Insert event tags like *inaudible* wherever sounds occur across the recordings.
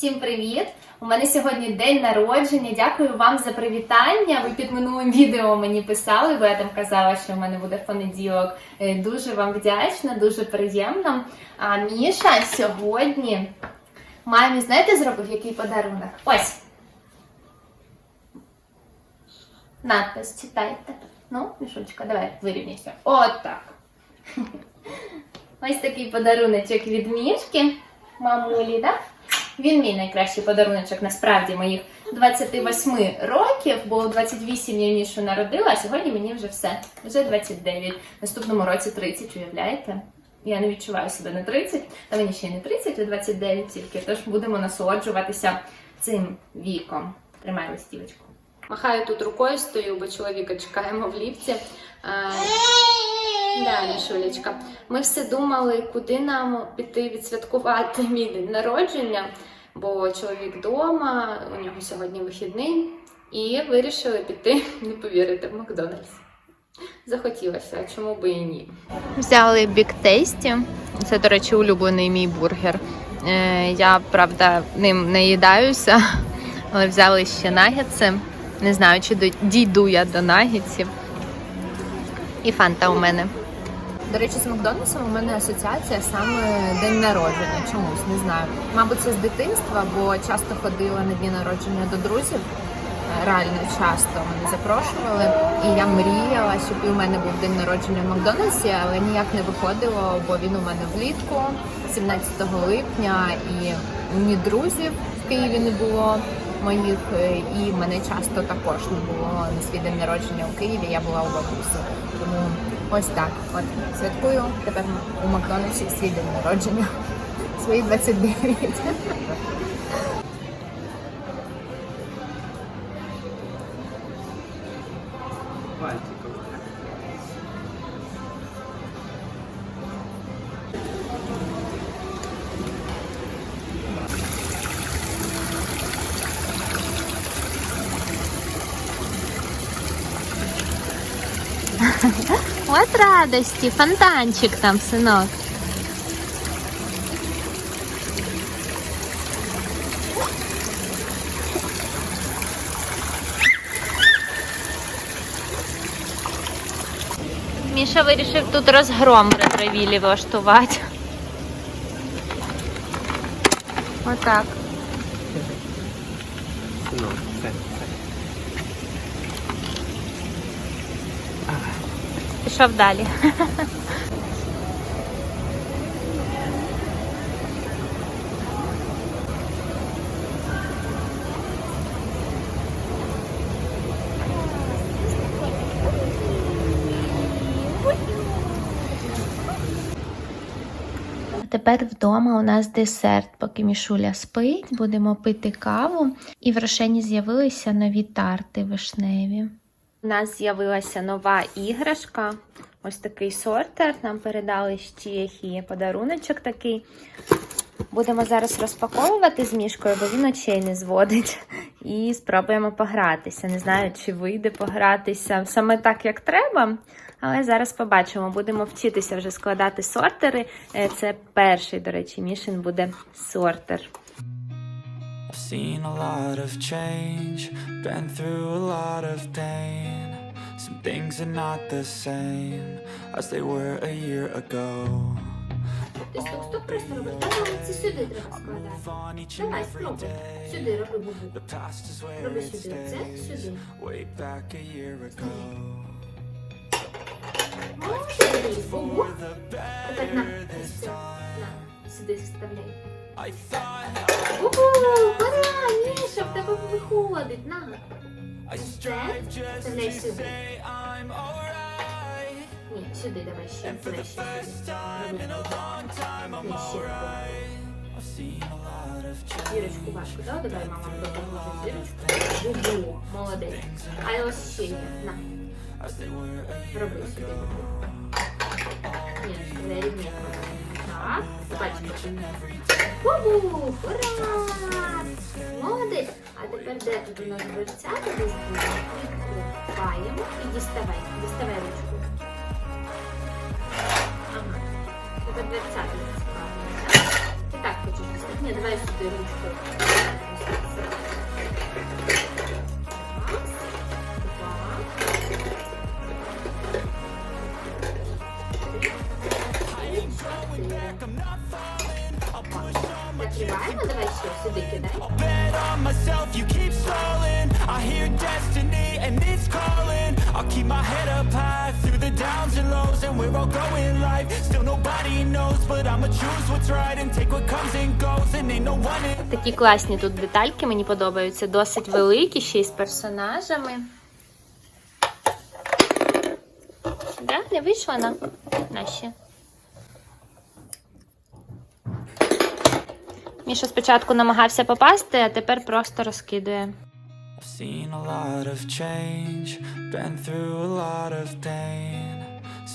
Всім привіт! У мене сьогодні день народження. Дякую вам за привітання. Ви під минулим відео мені писали, бо я там казала, що в мене буде понеділок. Е, Дуже вам вдячна, дуже приємно. А Міша сьогодні мамі, знаєте, зробив який подарунок? Ось. Надпис читайте. Ну, Мішучка, давай вирівняйся. От так. *laughs* Ось такий подаруночок від мішки, мамулі, да? Він мій найкращий подаруночок, насправді, моїх 28 років, бо у 28 я Мішу народила, а сьогодні мені вже все. Вже 29. Наступному році 30, уявляєте? Я не відчуваю себе на 30, та мені ще й не 30, а 29 тільки. Тож будемо насолоджуватися цим віком. Тримай листівочку. Махаю тут рукою, стою, бо чоловіка чекаємо в ліфті. Е, Да, Мішулечка. Ми все думали, куди нам піти відсвяткувати мій день народження, бо чоловік вдома, у нього сьогодні вихідний, і вирішили піти, *laughs* не повірите, в Макдональдс. Захотілося, чому би і ні. Взяли Big Tasty. Це, до речі, улюблений мій бургер. Е, я, правда, ним не їдаюся, *laughs* але взяли ще нагетси. Не знаю, чи дійду я до нагетсів. І фанта у мене. До речі, з Макдональдсом у мене асоціація саме день народження. Чомусь не знаю. Мабуть, це з дитинства, бо часто ходила на дні народження до друзів. Е, Реально часто мене запрошували, і я мріяла, щоб і у мене був день народження в Макдональдсі, але ніяк не виходило, бо він у мене влітку, 17 липня, і ні друзів в Києві не було моїх, е, і мене часто також не було на свій день народження у Києві. Я була у бабусі. Тому ось так. От святкую тепер у Макдональдсі свій день народження. *laughs* Свої 29. От радості, фонтанчик там, синок. Міша вирішив тут розгром в ретровілі влаштувати. Отак. Пішов далі. Тепер вдома у нас десерт, поки мішуля спить, будемо пити каву. І в рошені з'явилися нові тарти вишневі. У нас з'явилася нова іграшка. Ось такий сортер. Нам передали з Чехії подаруночок такий. Будемо зараз розпаковувати з мішкою, бо він очей не зводить. І спробуємо погратися. Не знаю, чи вийде погратися саме так, як треба. Але зараз побачимо. Будемо вчитися вже складати сортери. Е, Це перший, до речі, мішин буде сортер. I've seen a lot of change, been through a lot of pain. Some things are not the same as they were a year ago. Ти стоп, стоп, просто роби. Це сюди треба складати. On each and Давай, every спробуй. day. Сюди роби бубу. The past is where Роби it сюди. Це stays. сюди. Way back a year ago. Молодець. Ого. For the Тепер на. better this Все. time. На. Сюди вставляй. I thought Уху, ура, Міша, в тебе виходить. На. I strive just Вставляй to сюди. say I'm alright. Ні, сюди давай ще. And for Давай the ще first сюди. time Роби in a сюди. long time, I'm Ні, ще. alright. I've seen a lot of change. Зірочку важко, да? Давай мама допоможе зірочку. Бубу, молодець. А ось ще є. На, As they were a year роби сюди. Ні, вставляй рівненько. Бубу, ура! Молодець. А тепер де тут у нас дверцята десь буде? Відкриваємо і діставай. Діставай ручку. Ага. Тепер дверцята так? Ти так Ні, давай сюди ручку. And we're life. Still nobody knows, but I'ma choose what's right and take what comes and goes. And ain't no one in Такі класні тут детальки мені подобаються, досить великі, ще й з персонажами. Да, не вийшла на наші. Міша спочатку намагався попасти, а тепер просто розкидує. I've seen a lot of change, been through a lot of pain.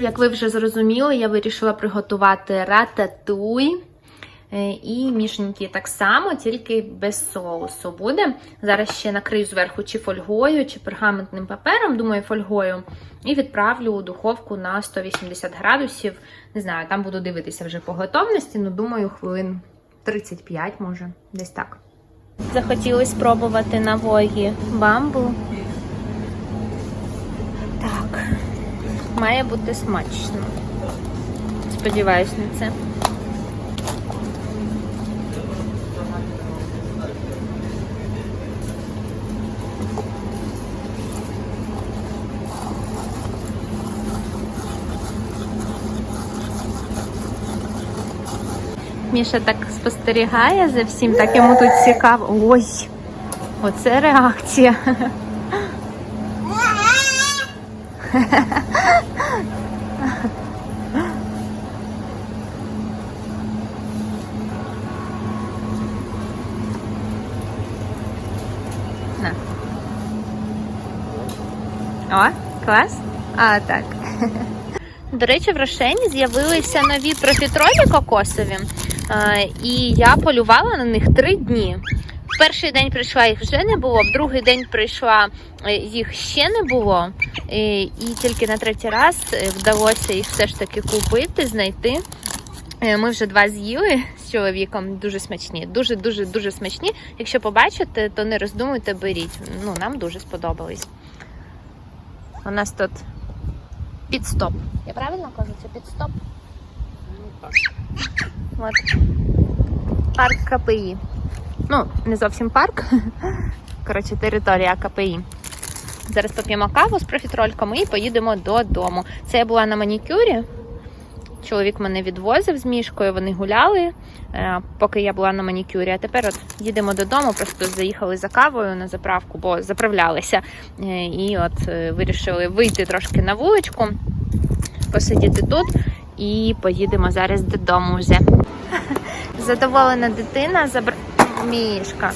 Як ви вже зрозуміли, я вирішила приготувати рататуй. Е, І мішенькі так само, тільки без соусу буде. Зараз ще накрию зверху чи фольгою, чи пергаментним папером, думаю, фольгою. І відправлю у духовку на 180 градусів. Не знаю, там буду дивитися вже по готовності, ну думаю, хвилин 35, може, десь так. Захотіли спробувати на вогі бамбу. Має бути смачно. Сподіваюсь на це. Міша так спостерігає за всім, так йому тут цікаво. Ой, оце реакція. *laughs* *laughs* О, клас. А, так. До речі, в Рошені з'явилися нові профітролі кокосові, е, і я полювала на них три дні. В перший день прийшла їх вже не було, в другий день прийшла е, їх ще не було, і тільки на третій раз е, вдалося їх все ж таки купити, знайти. Ми вже два з'їли з чоловіком, дуже смачні, дуже дуже дуже смачні. Якщо побачите, то не роздумуйте, беріть. Ну нам дуже сподобались. У нас тут підстоп. Я правильно кажу, це підстоп? От. Парк КПІ. Ну, не зовсім парк. *laughs* Коротше, територія КПІ. Зараз поп'ємо каву з профітрольками і поїдемо додому. Це я була на манікюрі. Чоловік мене відвозив з мішкою, вони гуляли, е, поки я була на манікюрі. А тепер от їдемо додому, просто заїхали за кавою на заправку, бо заправлялися. Е, І от е, вирішили вийти трошки на вуличку, посидіти тут і поїдемо зараз додому вже. *laughs* Задоволена дитина, забр... мішка.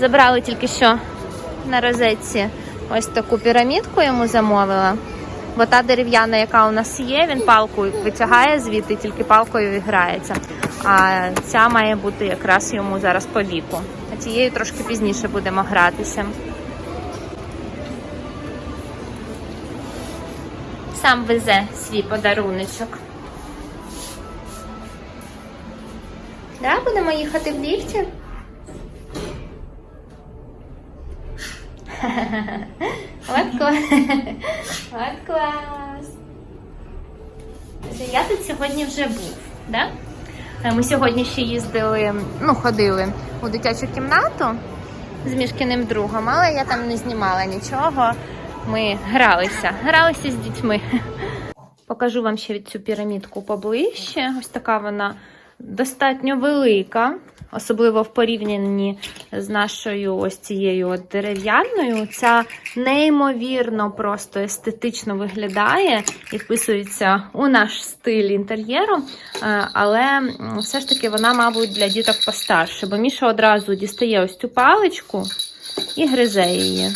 Забрали тільки що на розетці ось таку пірамідку йому замовила. Бо та дерев'яна, яка у нас є, він палкою витягає звідти, тільки палкою грається. А ця має бути якраз йому зараз по віку. А цією трошки пізніше будемо гратися. Сам везе свій подаруночок. Да, будемо їхати в ліфті? *laughs* От клас. От клас. Я тут сьогодні вже був, да? Е, Ми сьогодні ще їздили, ну, ходили у дитячу кімнату з мішкиним другом, але я там не знімала нічого. Ми гралися, гралися з дітьми. *laughs* Покажу вам ще цю пірамідку поближче. Ось така вона достатньо велика, особливо в порівнянні з нашою ось цією от дерев'яною. Ця неймовірно просто естетично виглядає і вписується у наш стиль інтер'єру. Е, Але все ж таки вона, мабуть, для діток постарше, бо Міша одразу дістає ось цю паличку і гризе її.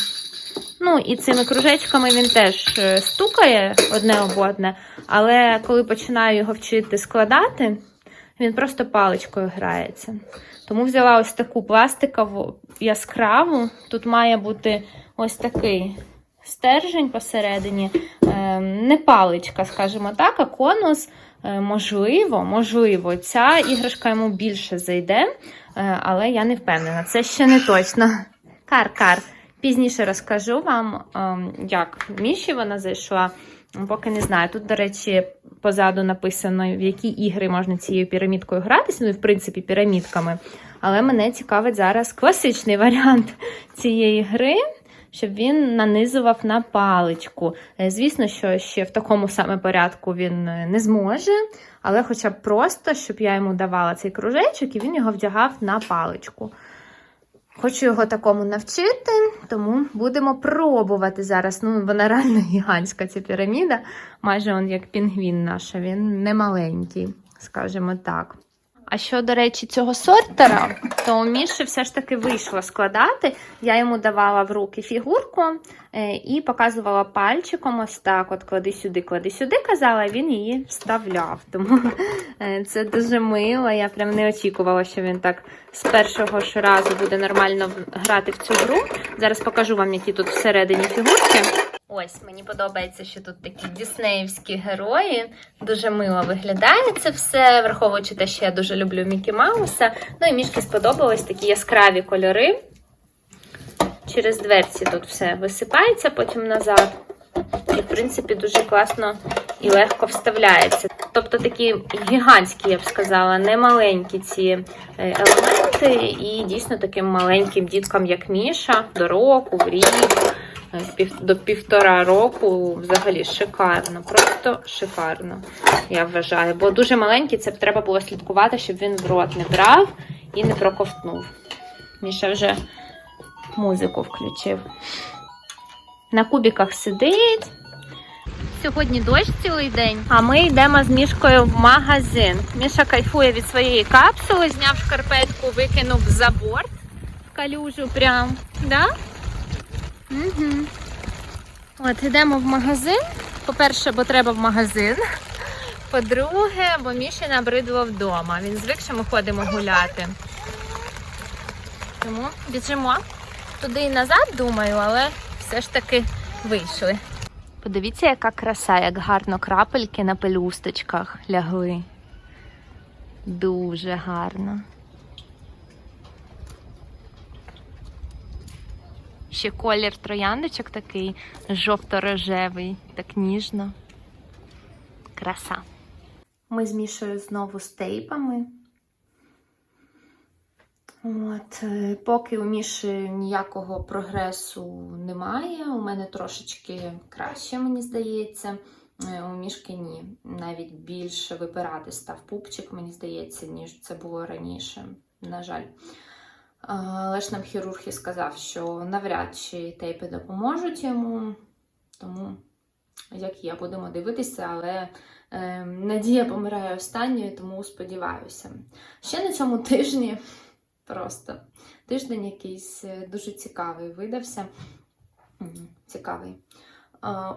Ну, і цими кружечками він теж е, стукає одне об одне, але коли починаю його вчити складати, він просто паличкою грається. Тому взяла ось таку пластикову яскраву. Тут має бути ось такий стержень посередині. Е, Не паличка, скажімо так, а конус. Е, Можливо, можливо, ця іграшка йому більше зайде, е, але я не впевнена. Це ще не точно. Кар-кар. Пізніше розкажу вам, ем, як Міші вона зайшла. Поки не знаю. Тут, до речі, позаду написано, в які ігри можна цією пірамідкою гратися, ну і в принципі пірамідками. Але мене цікавить зараз класичний варіант *laughs* цієї гри, щоб він нанизував на паличку. Е, Звісно, що ще в такому саме порядку він е, не зможе, але хоча б просто, щоб я йому давала цей кружечок і він його вдягав на паличку. Хочу його такому навчити, тому будемо пробувати зараз. Ну, вона реально гігантська ця піраміда, майже он як пінгвін наша, він не маленький, скажімо так. А що, до речі, цього сортера, то у Міші все ж таки вийшло складати. Я йому давала в руки фігурку е, і показувала пальчиком ось так: от клади сюди, клади сюди, казала, він її вставляв. Тому е, це дуже мило. Я прям не очікувала, що він так з першого ж разу буде нормально грати в цю гру. Зараз покажу вам, які тут всередині фігурки. Ось мені подобається, що тут такі діснеївські герої. Дуже мило виглядає це все, враховуючи те, що я дуже люблю Мікі Мауса. Ну і мішки сподобались такі яскраві кольори. Через дверці тут все висипається потім назад. І, в принципі, дуже класно і легко вставляється. Тобто такі гігантські, я б сказала, не маленькі ці е, елементи, і дійсно таким маленьким діткам, як Міша, до року, в рік, до півтора року взагалі шикарно, просто шикарно, я вважаю. Бо дуже маленький, це треба було слідкувати, щоб він в рот не брав і не проковтнув. Міша вже музику включив. На кубіках сидить. Сьогодні дощ цілий день, а ми йдемо з Мішкою в магазин. Міша кайфує від своєї капсули, зняв шкарпетку, викинув за борт в калюжу прям. Да? Угу. От йдемо в магазин. По-перше, бо треба в магазин. По-друге, бо Міші набридло вдома. Він звик, що ми ходимо гуляти. Тому біжимо туди і назад, думаю, але все ж таки вийшли. Подивіться, яка краса, як гарно крапельки на пелюсточках лягли. Дуже гарно. Ще колір трояндочок такий жовто-рожевий, так ніжно. Краса. Ми з Мішою знову з тейпами. От, е, поки у Міші ніякого прогресу немає, у мене трошечки краще, мені здається. Е, У мішки ні. Навіть більше випирати став пупчик, мені здається, ніж це було раніше. На жаль. Але ж нам хірург і сказав, що навряд чи тейпи допоможуть йому. Тому, як є, будемо дивитися, але е, надія помирає останньою, тому сподіваюся. Ще на цьому тижні просто тиждень якийсь е, дуже цікавий видався. Цікавий.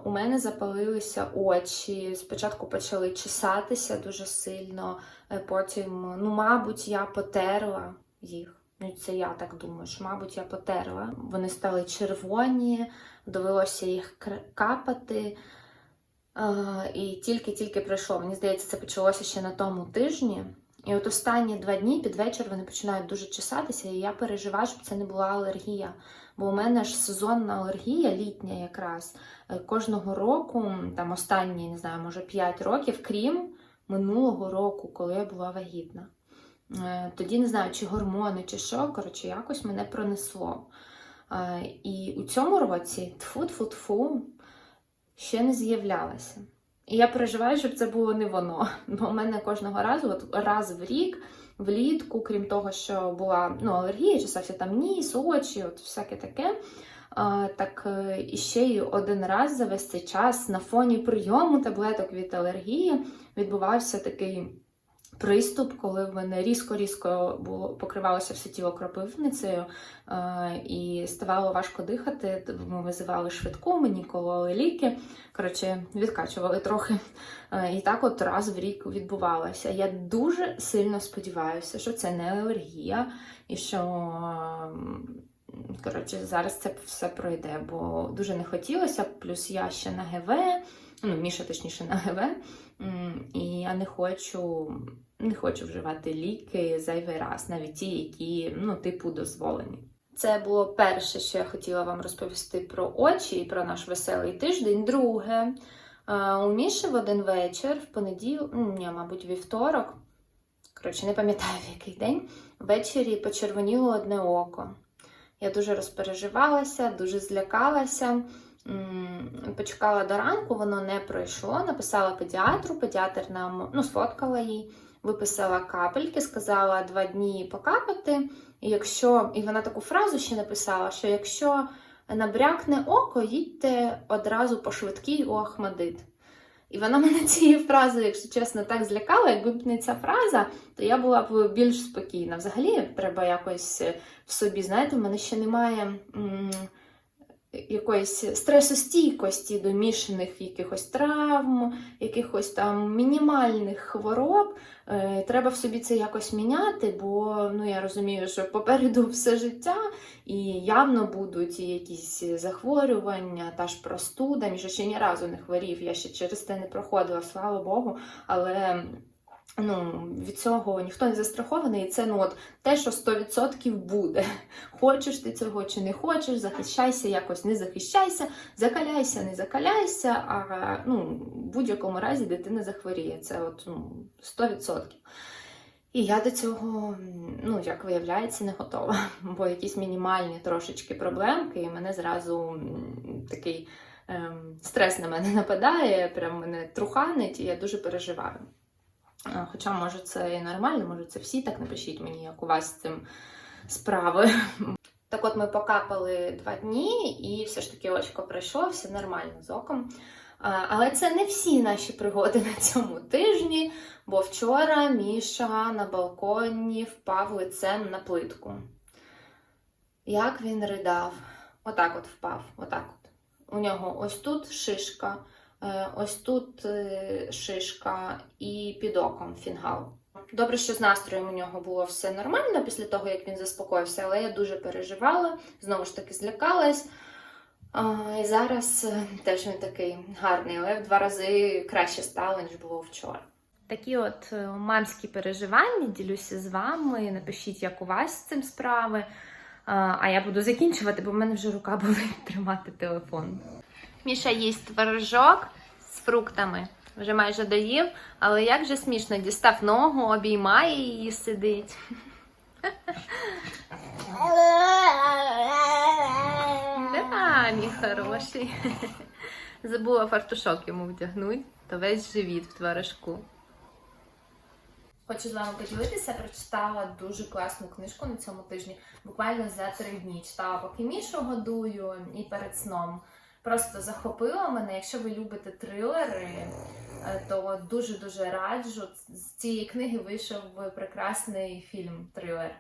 У мене запалилися очі. Спочатку почали чесатися дуже сильно, е, потім, ну, мабуть, я потерла їх. Ну, це я так думаю, що, мабуть, я потерла. Вони стали червоні, довелося їх капати. І тільки-тільки пройшло. Мені здається, це почалося ще на тому тижні. І от останні два дні під вечір вони починають дуже чесатися, і я переживаю, щоб це не була алергія. Бо у мене ж сезонна алергія, літня якраз, е, кожного року, там останні, не знаю, може 5 років, крім минулого року, коли я була вагітна. Е, Тоді не знаю, чи гормони, чи що, коротше, якось мене пронесло. Е, І у цьому році тфу-тфу-тфу ще не з'являлася. І я переживаю, щоб це було не воно. *laughs* Бо в мене кожного разу, от раз в рік, влітку, крім того, що була ну, алергія, чесався там ніс, очі, от всяке таке. Так е, і ще й один раз за весь цей час на фоні прийому таблеток від алергії відбувався такий приступ, коли в мене різко-різко було покривалося все тіло кропивницею е, і ставало важко дихати. Ми визивали швидку, мені кололи ліки. Коротше, відкачували трохи. Е, І так от раз в рік відбувалося. Я дуже сильно сподіваюся, що це не алергія, і що ем, коротше, зараз це все пройде, бо дуже не хотілося. Плюс я ще на ГВ, ну, Міша точніше на ГВ, і я не хочу. Не хочу вживати ліки зайвий раз, навіть ті, які ну, типу дозволені. Це було перше, що я хотіла вам розповісти про очі і про наш веселий тиждень. Друге, е, у Міші в один вечір, в понеділок, ні, мабуть, вівторок, коротше, не пам'ятаю в який день, ввечері почервоніло одне око. Я дуже розпереживалася, дуже злякалася. Почекала до ранку, воно не пройшло. Написала педіатру, педіатр нам ну, сфоткала їй, виписала капельки, сказала два дні покапати. І якщо, і вона таку фразу ще написала, що якщо набрякне око, їдьте одразу по швидкій у Ахмадит. І вона мене *laughs* цією фразою, якщо чесно, так злякала. Якби б не ця фраза, то я була б більш спокійна. Взагалі, треба якось в собі, знаєте, в мене ще немає м, якоїсь стресостійкості до мішаних якихось травм, якихось там мінімальних хвороб. Е, Треба в собі це якось міняти, бо ну, я розумію, що попереду *laughs* все життя і явно будуть якісь захворювання, та ж простуда. Між ще ні разу не хворів, я ще через це не проходила, слава Богу. Але ну, від цього ніхто не застрахований, і це ну, от, те, що 100% буде. *laughs* Хочеш ти цього чи не хочеш, захищайся, якось не захищайся, закаляйся, не закаляйся, а ну, в будь-якому разі дитина захворіє. Це от, ну, 100%. І я до цього, ну, як виявляється, не готова. *laughs* Бо якісь мінімальні трошечки проблемки, і мене зразу такий ем, стрес на мене *laughs* нападає, прям мене труханить, і я дуже переживаю. А, Хоча, може, це і нормально, може, це всі так напишіть мені, як у вас з цим справи. *laughs* Так от ми покапали два дні, і все ж таки очко пройшло, все нормально з оком. Але це не всі наші пригоди на цьому тижні, бо вчора Міша на балконі впав лицем на плитку. Як він ридав, отак от впав, отак от. У нього ось тут шишка, е, ось тут е, шишка і під оком фінгал. Добре, що з настроєм у нього було все нормально після того, як він заспокоївся, але я дуже переживала, знову ж таки злякалась. І зараз е, теж він такий гарний, але в два рази краще стало, ніж було вчора. Такі от е, мамські переживання ділюся з вами. Напишіть, як у вас з цим справи. А я буду закінчувати, бо в мене вже рука *laughs* болить тримати телефон. Міша їсть творожок з фруктами. Вже майже доїв, але як же смішно дістав ногу, обіймає її, сидить. Да, мій хороший. Забула фартушок йому вдягнути, то весь живіт в творожку. Хочу з вами поділитися, прочитала дуже класну книжку на цьому тижні, буквально за три дні. Читала поки Мішу годую і перед сном. Просто захопила мене. Якщо ви любите трилери, е, то дуже-дуже раджу. З цієї книги вийшов прекрасний фільм трилер.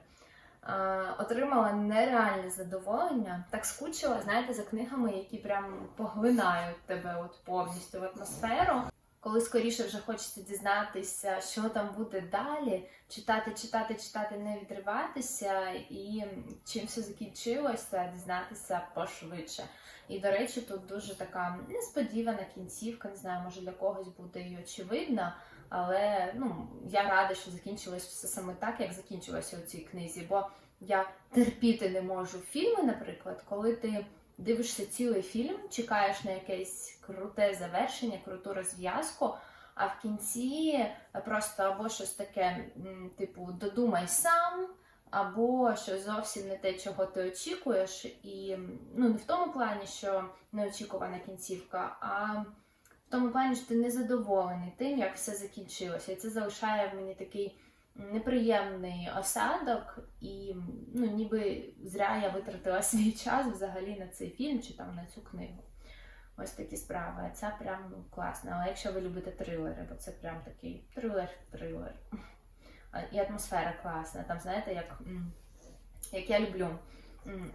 Е, Отримала нереальне задоволення. Так скучила, знаєте, за книгами, які прям поглинають тебе от повністю в атмосферу. Коли скоріше вже хочеться дізнатися, що там буде далі, читати, читати, читати, не відриватися, і чим все закінчилося, дізнатися пошвидше. І, до речі, тут дуже така несподівана кінцівка, не знаю, може для когось буде і очевидна, але ну, я рада, що закінчилось все саме так, як закінчилося у цій книзі. Бо я терпіти не можу фільми, наприклад, коли ти дивишся цілий фільм, чекаєш на якесь круте завершення, круту розв'язку, а в кінці просто або щось таке, типу, додумай сам, або щось зовсім не те, чого ти очікуєш, і ну не в тому плані, що неочікувана кінцівка, а в тому плані, що ти незадоволений тим, як все закінчилося. І це залишає в мені такий неприємний осадок, і ну, ніби зря я витратила *laughs* свій час взагалі на цей фільм чи там на цю книгу. Ось такі справи. Це прям ну, класно. Але якщо ви любите трилери, бо це прям такий трилер-трилер. І атмосфера класна. Там, знаєте, як, як я люблю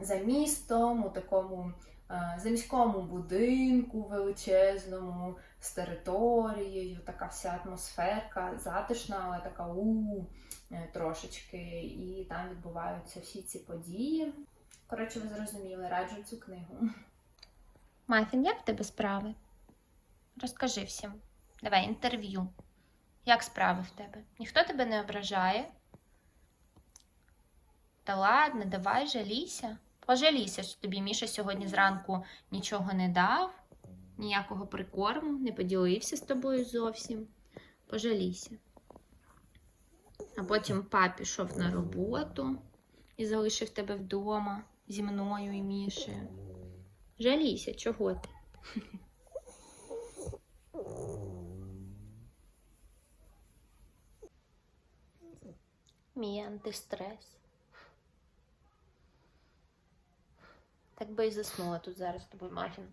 за містом, у такому е, за міському будинку величезному, з територією, така вся атмосферка, затишна, але така у е, трошечки. І там відбуваються всі ці події. Коротше, ви зрозуміли, раджу цю книгу. Мафін, як в тебе справи? Розкажи всім. Давай інтерв'ю. Як справи в тебе? Ніхто тебе не ображає? Та ладно, давай жалійся. Пожалійся, що тобі Міша сьогодні зранку нічого не дав, ніякого прикорму, не поділився з тобою зовсім. Пожалійся. А потім пап пішов на роботу і залишив тебе вдома зі мною і Мішею. Жалійся, чого ти? Мій антистрес. Так би і заснула тут зараз з тобою мафін.